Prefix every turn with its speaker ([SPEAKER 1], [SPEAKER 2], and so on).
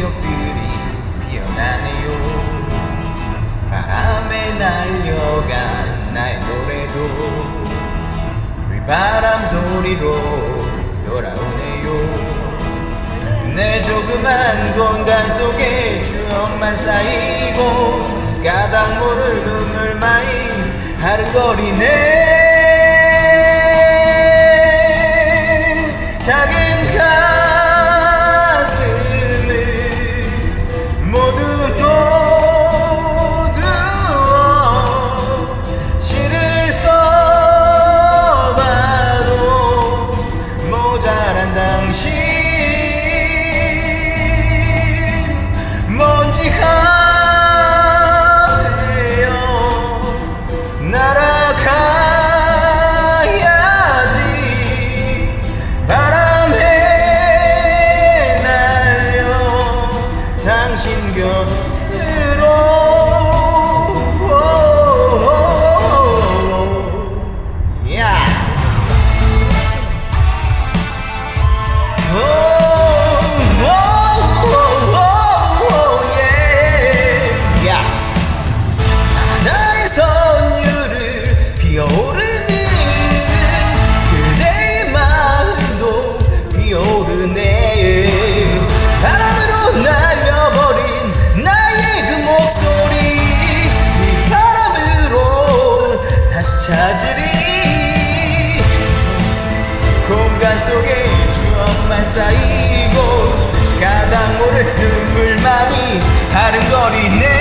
[SPEAKER 1] 기억들이 피어나네요. 바람에 날려간 나의 노래도 휘바람 소리로 돌아오네요. 내 조그만 공간 속에 추억만 쌓이고 가닥 모를 눈물 많이 하른거리네. 작은 가 찾으리 공간 속에 추억만 쌓이고 가닥 모를 눈물만이 하른거리네